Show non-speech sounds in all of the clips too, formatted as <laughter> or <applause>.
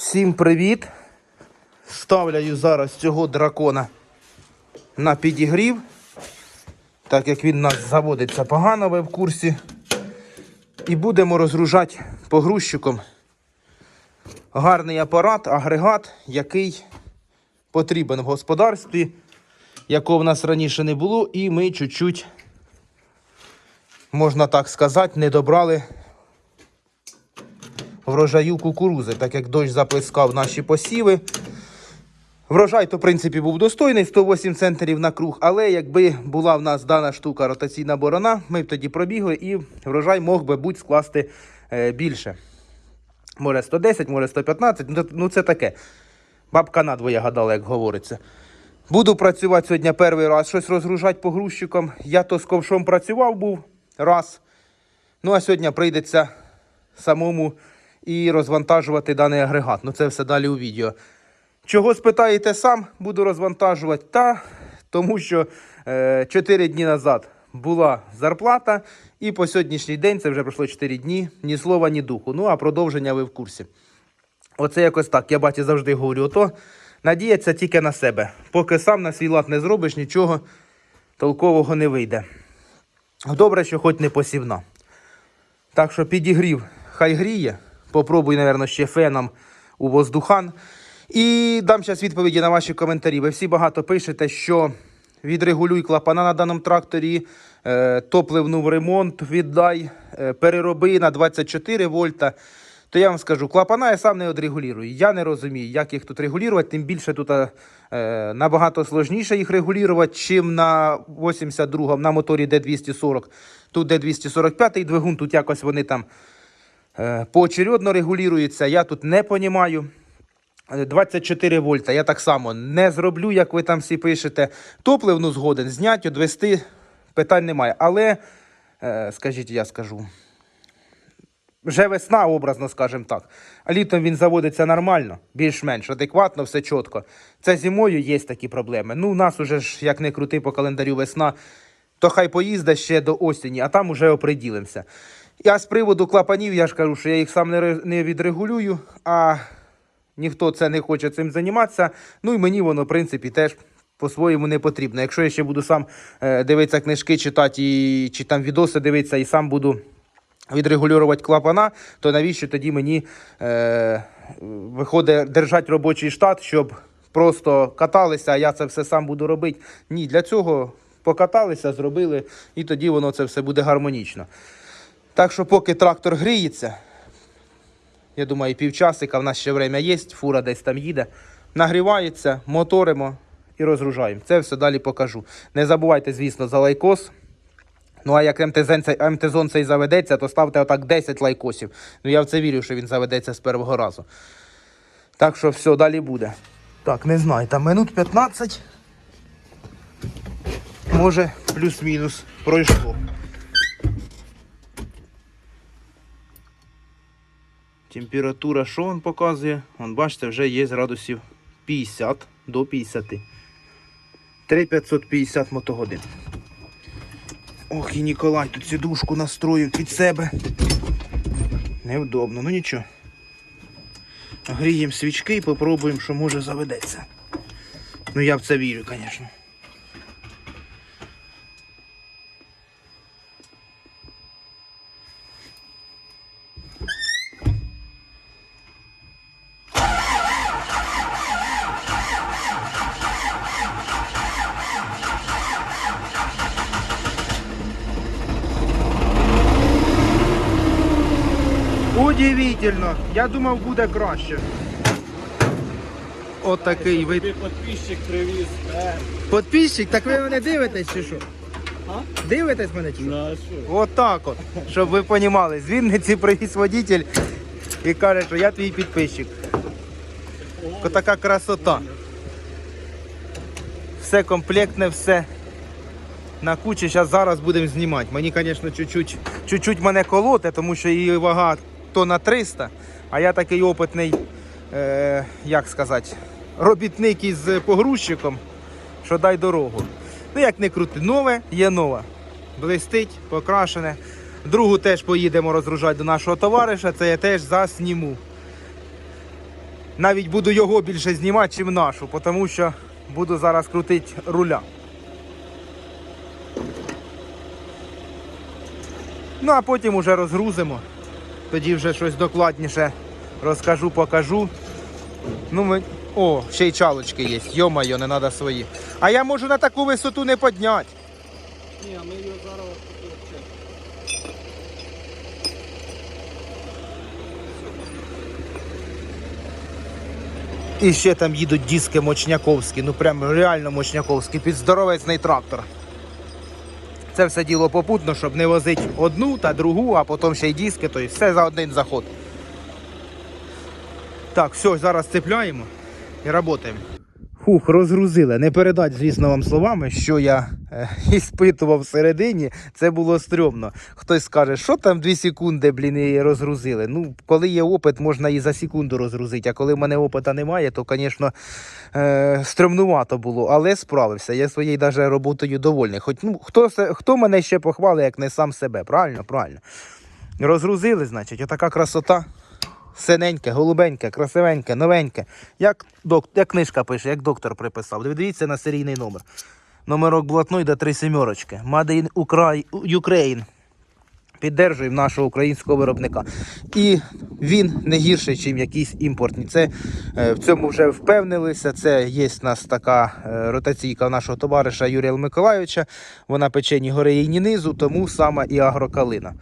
Всім привіт! Ставляю зараз цього дракона на підігрів. Так як він у нас заводиться погано, ви в курсі. І будемо розгружати погрузчиком гарний апарат, агрегат, який потрібен в господарстві, якого в нас раніше не було, і ми чуть-чуть, можна так сказати, не добрали врожаю кукурузи, так як дощ заплескав наші посіви. Врожай, то, в принципі, був достойний 108 центрів на круг, але якби була в нас дана штука ротаційна борона, ми б тоді пробігли і врожай мог би будь скласти е, більше. Може 110, може 115, ну, це таке. Бабка надвоє гадала, як говориться. Буду працювати сьогодні перший раз, щось розгружати погрузчиком. Я то з ковшом працював був раз. Ну а сьогодні прийдеться самому і розвантажувати даний агрегат. Ну це все далі у відео. Чого спитаєте сам, буду розвантажувати. Та тому що е, 4 дні назад була зарплата, і по сьогоднішній день, це вже пройшло 4 дні, ні слова, ні духу. Ну а продовження ви в курсі. Оце якось так. Я баті завжди говорю, ото надіяться тільки на себе. Поки сам на свій лад не зробиш, нічого толкового не вийде. Добре, що хоч не посівна. Так що підігрів, хай гріє. Попробуй, мабуть, ще феном у воздухан. І дам зараз відповіді на ваші коментарі. Ви всі багато пишете, що відрегулюй клапана на даному тракторі, е, топливну в ремонт віддай, е, перероби на 24 вольта. То я вам скажу, клапана я сам не відрегулюю. Я не розумію, як їх тут регулювати. Тим більше тут е, набагато сложніше їх регулювати, чим на 82 на моторі D240. Тут D245 двигун, тут якось вони там поочередно регулюються. Я тут не розумію. 24 вольта. Я так само не зроблю, як ви там всі пишете. Топливну згоден зняти, відвести, питань немає. Але, е, скажіть, я скажу. Вже весна, образно скажімо так. А літом він заводиться нормально, більш-менш адекватно, все чітко. Це зимою є такі проблеми. Ну, у нас уже ж, як не крути по календарю весна, то хай поїзде ще до осені, а там уже оприділимося. Я з приводу клапанів, я ж кажу, що я їх сам не, відрегулюю, а ніхто це не хоче цим займатися. Ну і мені воно, в принципі, теж по-своєму не потрібно. Якщо я ще буду сам е, дивитися книжки, читати чи там відоси дивитися і сам буду відрегулювати клапана, то навіщо тоді мені е, виходить держати робочий штат, щоб просто каталися, а я це все сам буду робити? Ні, для цього покаталися, зробили, і тоді воно це все буде гармонічно. Так що, поки трактор гріється, я думаю, півчасика, в нас ще время є, фура десь там їде. Нагрівається, моторимо і розгружаємо. Це все далі покажу. Не забувайте, звісно, за лайкос. Ну, а як МТЗон цей, заведеться, то ставте отак 10 лайкосів. Ну, я в це вірю, що він заведеться з першого разу. Так що все, далі буде. Так, не знаю, там минут 15. Може, плюс-мінус пройшло. Температура, що він показує? Вон, бачите, вже є градусів 50 до 50. 3550 мотогодин. Ох, і Ніколай тут сідушку настроїв під себе. Невдобно, ну нічого. Гріємо свічки і попробуємо, що може заведеться. Ну я в це вірю, звісно. Удивительно. Я думав буде краще. Отакий вид. Підписчик привіз. Подписчик, так ви мене дивитесь чи що? Дивитесь мене чи що? Отак от, щоб ви розуміли. З Вінниці привіз водитель і каже, що я твій підписчик. Така красота. Все комплектне, все на кучі. Зараз зараз будемо знімати. Мені, звісно, чуть-чуть, чуть-чуть мене колоте, тому що її вага тонна 300, а я такий опитний, е, як сказати, робітник із погрузчиком, що дай дорогу. Ну, як не крути, нове є нове. Блистить, покрашене. Другу теж поїдемо розгружати до нашого товариша, це я теж засніму. навіть буду його більше знімати, чим нашу, тому що буду зараз крутити руля. Ну а потім уже розгрузимо. Тоді вже щось докладніше розкажу, покажу. Ну ми. О, ще й чалочки є. Йо-моє, не треба свої. А я можу на таку висоту не підняти. Ні, а ми його зараз І ще там їдуть диски мочняковські, ну прям реально мочняковські, під здоровецький трактор. Це все діло попутно, щоб не возити одну та другу, а потім ще й диски, то есть все за один заход. Так, все, зараз цепляємо і працюємо. Фух, розгрузили. Не передать, звісно, вам словами, що я е, <laughs> іспитував всередині. Це було стрьомно. Хтось скаже, що там 2 секунди, блін, і розгрузили. Ну, коли є опит, можна і за секунду розгрузити. А коли в мене опита немає, то, звісно, е, стрьомнувато було. Але справився. Я своєю даже роботою довольний. Хоч ну, хто, хто мене ще похвалить, як не сам себе. Правильно? Правильно. Розгрузили, значить, отака красота. Синеньке, голубеньке, красивеньке, новеньке. Як, док, як книжка пише, як доктор приписав. Дивіться на серійний номер. Номерок блатний до три сімерочки. Made in Ukraine. Піддержуємо нашого українського виробника. І він не гірший, ніж якісь імпортні. Це е, в цьому вже впевнилися. Це є в нас така е, ротаційка нашого товариша Юрія Миколайовича. Вона пече ні гори і ні низу, тому саме і агрокалина.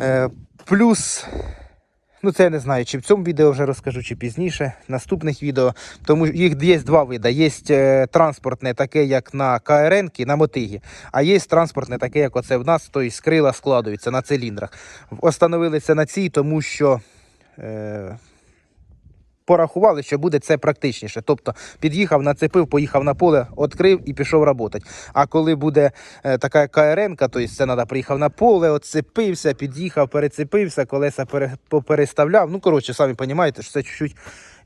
Е, плюс Ну, це я не знаю, чи в цьому відео вже розкажу, чи пізніше, наступних відео. Тому їх є два види. Є е, транспортне, таке, як на КРН, на мотигі, а є транспортне, таке, як оце в нас, тобто скрила складуються на циліндрах. Остановилися на цій, тому що. Е, Порахували, що буде це практичніше. Тобто під'їхав, нацепив, поїхав на поле, відкрив і пішов працювати. А коли буде е, така КРН, то есть це треба приїхав на поле, оцепився, під'їхав, перецепився, колеса пере, попереставляв. Ну, коротше, самі розумієте, що це чуть-чуть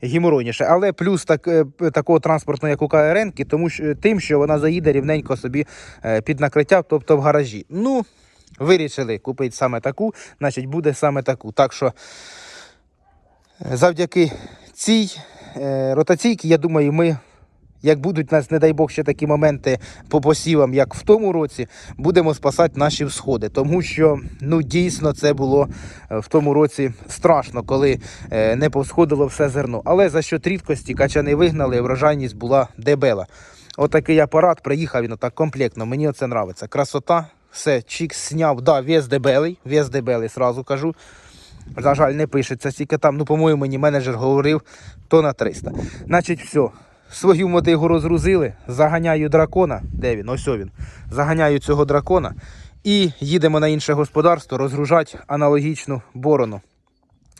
геморойніше. Але плюс так, е, такого транспортного, як у КРН, тому що тим, що вона заїде рівненько собі е, під накриття, тобто в гаражі. Ну, вирішили купити саме таку, значить буде саме таку. Так що завдяки цій е, ротаційці, я думаю, ми, як будуть нас, не дай Бог, ще такі моменти по посівам, як в тому році, будемо спасати наші всходи. Тому що ну, дійсно це було е, в тому році страшно, коли е, не повсходило все зерно. Але за що рідкості качани вигнали, врожайність була дебела. Отакий апарат приїхав він отак комплектно. Мені оце нравиться. Красота, все, чик сняв. Да, вес дебелий, вес дебелий, сразу кажу. На жаль, не пишеться, тільки там, ну, по-моєму, мені менеджер говорив, то на 300. Значить, все. Свою мотигу розгрузили, заганяю дракона. Де він? Ось він. Заганяю цього дракона і їдемо на інше господарство розгружати аналогічну борону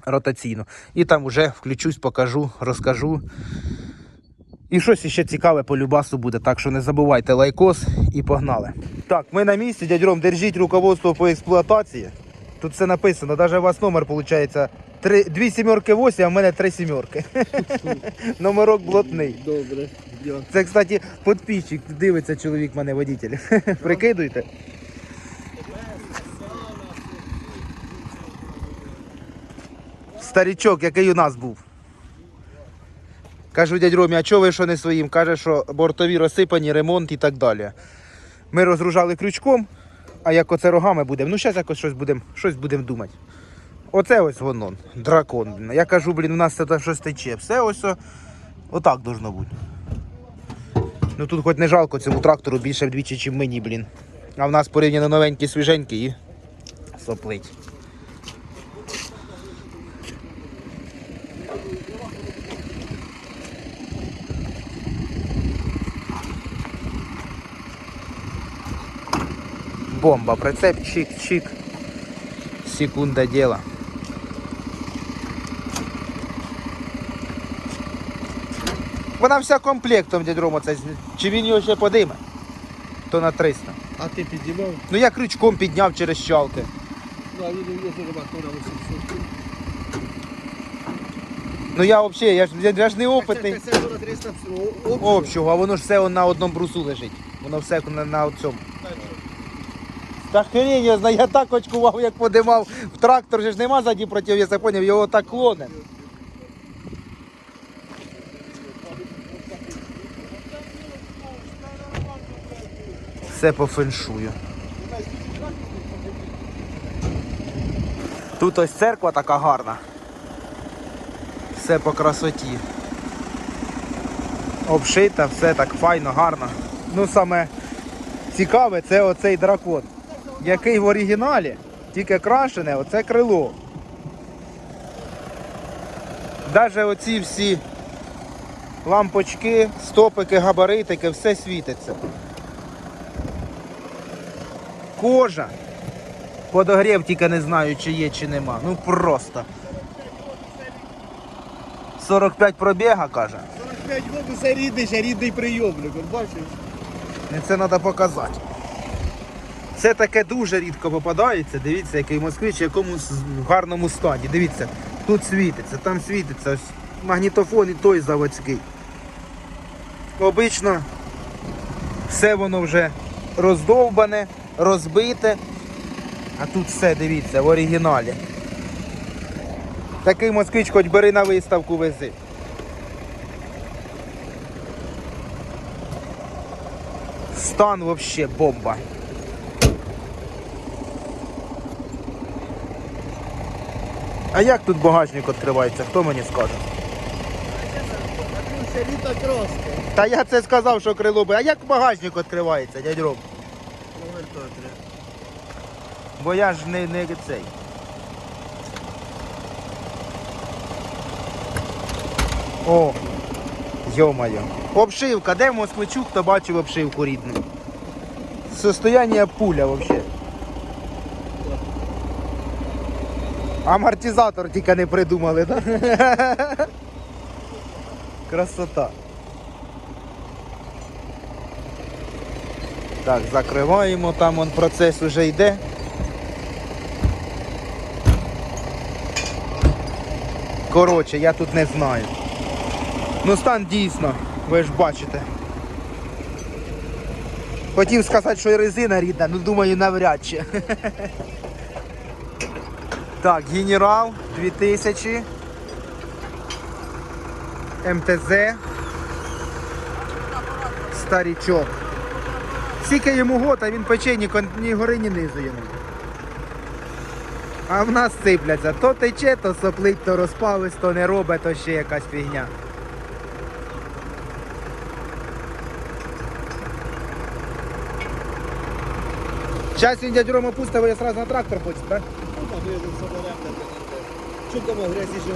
ротаційну. І там вже включусь, покажу, розкажу. І щось ще цікаве по любасу буде, так що не забувайте лайкос і погнали. Так, ми на місці, дядь Ром, держіть руководство по експлуатації. Тут все написано, навіть у вас номер виходить. Три, дві сімерки 8, а в мене три сімерки. <laughs> Номерок блатний. Добре. Це, кстати, підписчик, дивиться чоловік мене водитель. <laughs> Прикидуйте. Старічок, який у нас був. Кажу, дядь Ромі, а чого ви що не своїм? Каже, що бортові розсипані, ремонт і так далі. Ми розгружали крючком, а як оце рогами будемо, ну зараз якось щось будемо щось будем думати. Оце ось воно, дракон. Я кажу, блін, у нас це щось тече. Все ось отак должно бути. Ну тут хоч не жалко цьому трактору більше вдвічі, ніж мені, блін. А в нас порівняно новенький, свіженький і соплить. Бомба, прицеп, чик-чик. Секунда дела. Вона вся комплектом, дядь Рома, це, чи він його ще подиме, то на 300. А ти підіймав? Ну я крючком підняв через щалки. Да, він є зарабатура 800. Ну я взагалі, я ж, я, ж не опитний Це, це, це 300 общого. общого, а воно ж все на одному брусу лежить. Воно все на, на цьому. Та хрінь його знає, я так очкував, як подимав. В трактор вже ж нема ззаді противовеса, поняв, його так клоне. Все по феншую. Тут ось церква така гарна. Все по красоті. Обшита, все так файно, гарно. Ну саме цікаве це оцей дракон який в оригіналі, тільки крашене, оце крило. Даже оці всі лампочки, стопики, габаритики, все світиться. Кожа. Подогрів тільки не знаю, чи є, чи нема. Ну просто. 45 пробіга, каже. 45 років це рідний, ще рідний прийомник, бачиш? Це треба показати. Це таке дуже рідко попадається. Дивіться, який москвич, в якомусь гарному стані. Дивіться, тут світиться, там світиться. Ось магнітофон і той заводський. Обично все воно вже роздовбане, розбите. А тут все, дивіться, в оригіналі. Такий москвич хоч бери на виставку вези. Стан вообще бомба. А як тут багажник відкривається? Хто мені скаже? Та я це сказав, що крило би. А як багажник відкривається, дядь Ром? Бо я ж не, не цей. О, йо-моє. Обшивка, де москвичу, хто бачив обшивку рідну? Состояние пуля вообще. Амортизатор тільки не придумали, да? Красота. Так, закриваємо, там он процес уже йде. Коротше, я тут не знаю. Ну стан дійсно, ви ж бачите. Хотів сказати, що і резина рідна, ну думаю, навряд чи. Так, генерал 2000. МТЗ. Старічок. Скільки йому год, а він пече ні, ні гори, ні низу йому. А в нас сипляться. То тече, то соплить, то розпалось, то не робить, то ще якась фігня. Зараз він дядь Рома пустив, я одразу на трактор хоче, так? Ну соберемо таке. Що там ще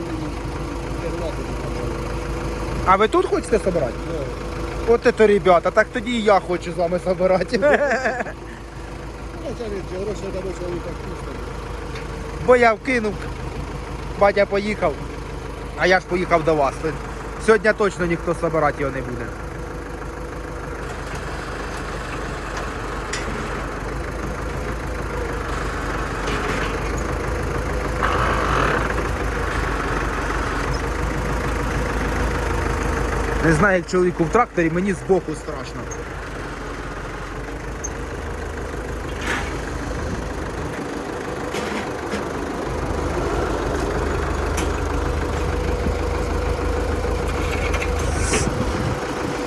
керувати? А ви тут хочете збирати? От це, ребята, так тоді і я хочу з вами вкусно. Бо я вкинув, батя поїхав, а я ж поїхав до вас. Сьогодні точно ніхто збирати його не буде. Не знаю, як чоловіку в тракторі, мені збоку страшно.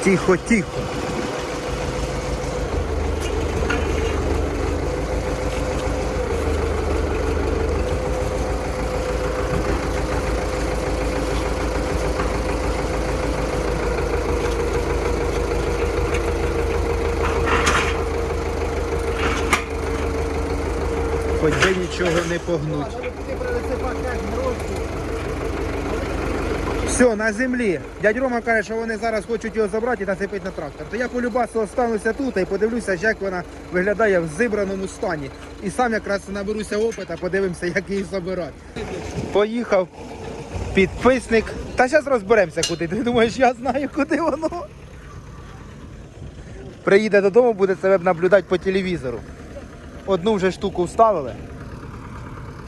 Тихо, тихо. Хоч нічого не погнуть. Все, на землі. Дядь Рома каже, що вони зараз хочуть його забрати і насипати на трактор. То я полюбасу остануся тут і подивлюся, як вона виглядає в зібраному стані. І сам якраз наберуся опита, подивимося, як її забирати. Поїхав підписник. Та зараз розберемося, куди. Ти думаєш, я знаю, куди воно. Приїде додому, буде себе наблюдати по телевізору. Одну вже штуку вставили.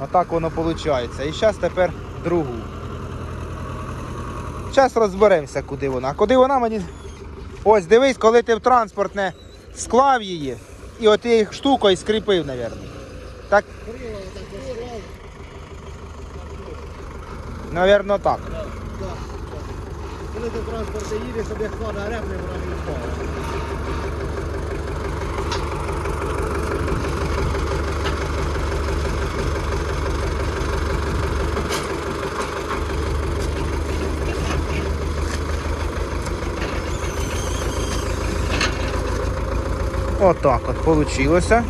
Отак воно виходить. І зараз тепер другу. Зараз розберемося, куди вона. Куди вона мені. Ось дивись, коли ти в транспортне склав її і от її штукою скріпив, мабуть. Так. Навірно, так. Так, так. Коли ти в транспорті їдеш, щоб як хлада репне, вона не впала. Отак от вийшло.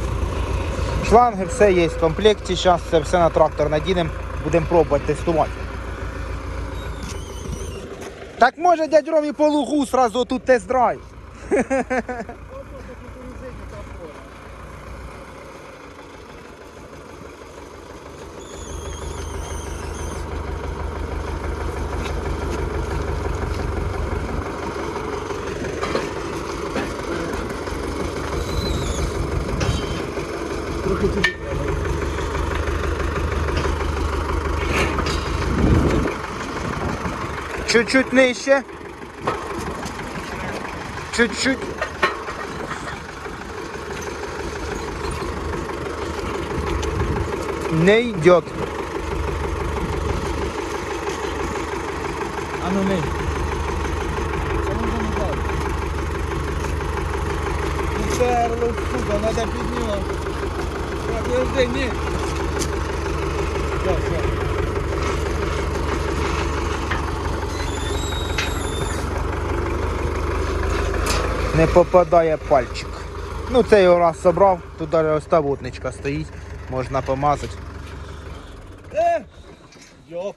Шланги, все є в комплекті. Зараз це все на трактор надінемо, будемо пробувати тестувати. Так може дядь Ромі по лугу сразу тут тест-драйв. <laughs> Чуть-чуть нижче. Чуть-чуть. Не йдет. А ну не. Це треба піднімати. Подожди, ні. Не попадає пальчик. Ну це його раз собрав, тут навіть ось та вотничка стоїть, можна помазати. Е! Йоп.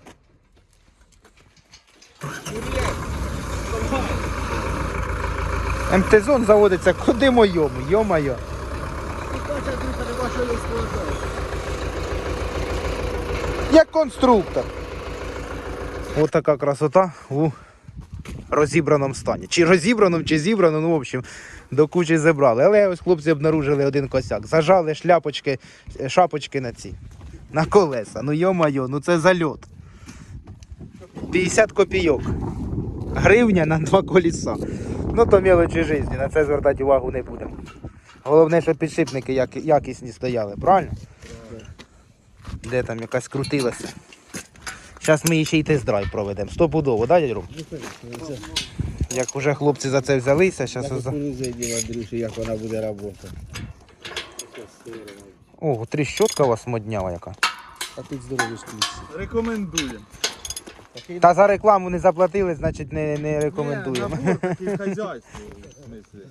МТ-зон заводиться куди моєму, йо-моє бачиш, ти не бачиш, як конструктор. Ось така красота у розібраному стані. Чи розібраному, чи зібраному, ну, в общем, до кучі зібрали. Але ось хлопці обнаружили один косяк. Зажали шляпочки, е, шапочки на ці. На колеса. Ну йо-моє, ну це зальот. 50 копійок. Гривня на два колеса. Ну то мелочі житті, на це звертати увагу не будемо. Головне, щоб підшипники якісні стояли, правильно? Де там якась крутилася. Зараз ми її ще й тест-драйв проведемо. Стопудово, да, дядь Ром? Як вже хлопці за це взялися, зараз. За... кукурузі, Андрюші, як вона буде працювати. Ого, тріщотка у вас моднява яка. А тут здорові шкліці. Рекомендуємо. Та за рекламу не заплатили, значить не, не рекомендуємо. Ні, набор такий хазяйство, в смислі.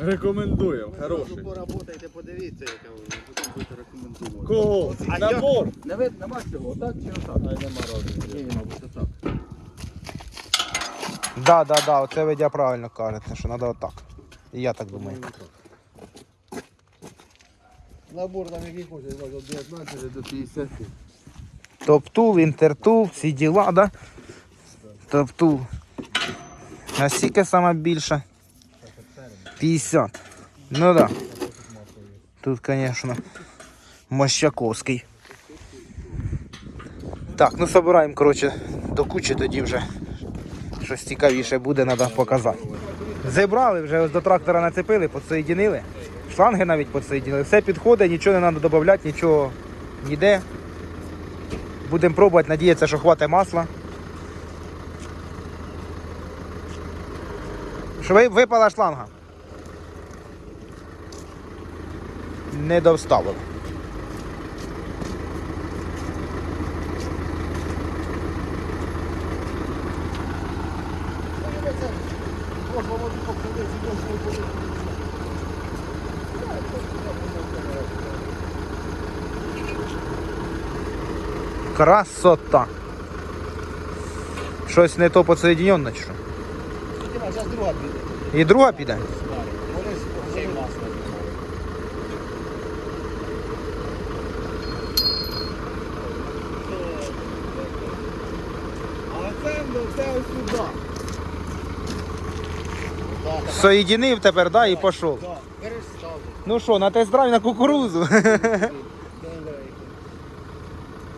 Рекомендуємо, хороший. Поработайте, подивіться, яка вона. Потім будете рекомендувати. Кого? Набор. Не вид, нема цього, отак чи отак? Ай, нема розумію. Ні, мабуть, отак. Да, да, да, оце ви дя правильно кажете, що треба отак. І я так думаю. Набор там який хочеш, від 19 до 50. Топтул, інтертул, всі діла, да? Топтул. А скільки саме більше? 50. Ну да. Тут, звісно, Мощаковський. Так, ну собираємо, коротше, до кучі тоді вже. Щось цікавіше буде, треба показати. Зібрали, вже ось до трактора нацепили, підсоєдинили. Шланги навіть підсоєдинили. Все підходить, нічого не треба додати, нічого ніде. Будемо пробувати, надіятися, що хватить масла. Що випала шланга. Не довставили. Красота. Щось не то підсоєдинено чи що? Зараз друга піде. І друга піде. Вони ще й масло. Соєдинив тепер, да, і пішов. Ну що, на тест-драйв на кукурузу. <laughs>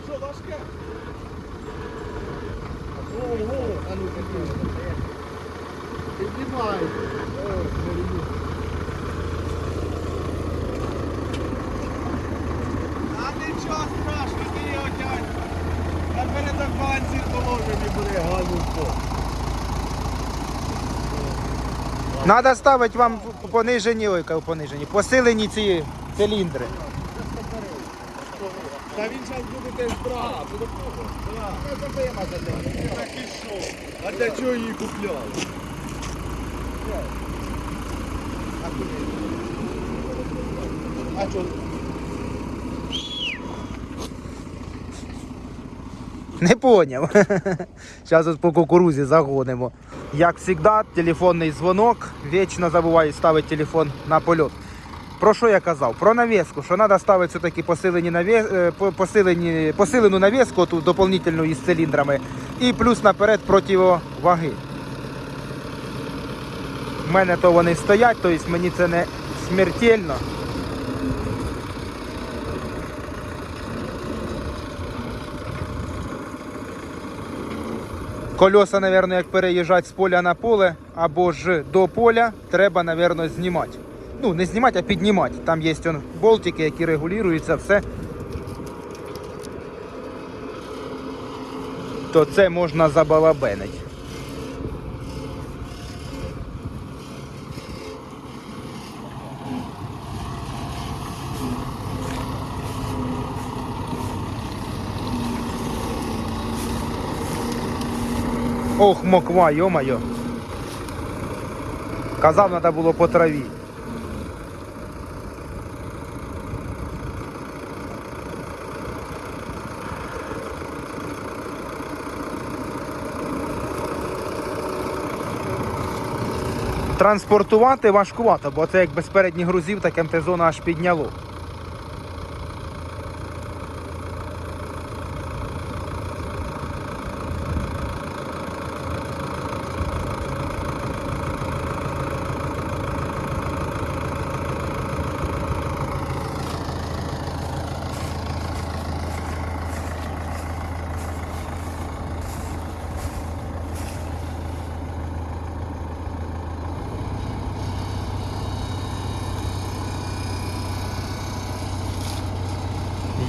Що, важке? Ого, а ну Піднімай. А нічого страшного, ти його тянь. На передок балансір положимо і буде газу в пол. Треба ставити вам понижені, ой, понижені, посилені ці циліндри. Та він зараз буде теж і що? А для чого її купляли? А що? Не поняв. <laughs> Зараз по кукурузі загонимо. Як завжди, телефонний дзвонок. Вічно забуваю ставити телефон на польот. Про що я казав? Про навіску, що треба ставити все-таки посилені навіс... е, посилені... посилену навіску ту доповнительну із циліндрами. І плюс наперед противоваги. У мене то вони стоять, тобто мені це не смертельно. Колеса, мабуть, як переїжджати з поля на поле або ж до поля, треба, мабуть, знімати. Ну, не знімати, а піднімати. Там є он, болтики, які регулюються, все. То це можна забалабенити. Ох, моква, йо-моє. Казав, треба було по траві. Транспортувати важкувато, бо це як без передніх грузів, так МТ-зона аж підняло.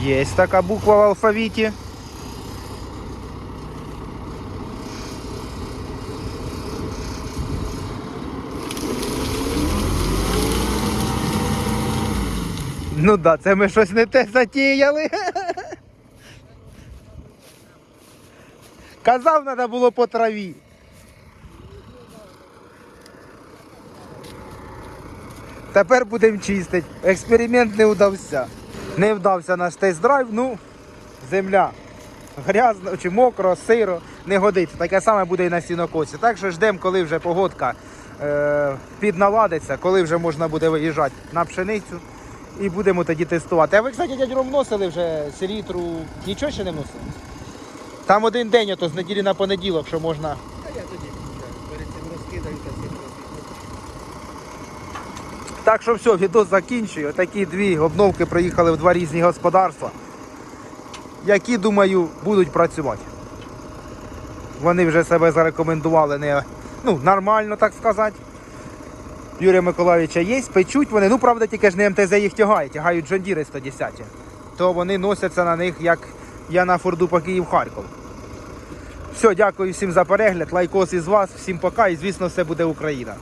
Є така буква в алфавіті. Ну да, це ми щось не те затіяли. Казав, треба було по траві. Тепер будемо чистити. Експеримент не вдався. Не вдався наш тест-драйв, ну, земля грязно чи мокро, сиро, не годиться. Таке саме буде і на сінокосі. Так що ждемо, коли вже погодка е, підналадиться, коли вже можна буде виїжджати на пшеницю. І будемо тоді тестувати. А ви, кстати, дядь вносили вже селітру, нічого ще не вносили? Там один день, ото з неділі на понеділок, що можна. А я тоді перед цим розкидаю та цим розкидаю. Так що все, відос закінчую. Такі дві обновки приїхали в два різні господарства, які, думаю, будуть працювати. Вони вже себе зарекомендували не ну, нормально, так сказати. Юрія Миколаївича є, печуть вони, ну правда, тільки ж не МТЗ їх тягають, тягають Джондіри 110. То вони носяться на них, як я на Форду по Київ-Харків. Все, дякую всім за перегляд, лайкос із вас, всім пока і звісно все буде Україна.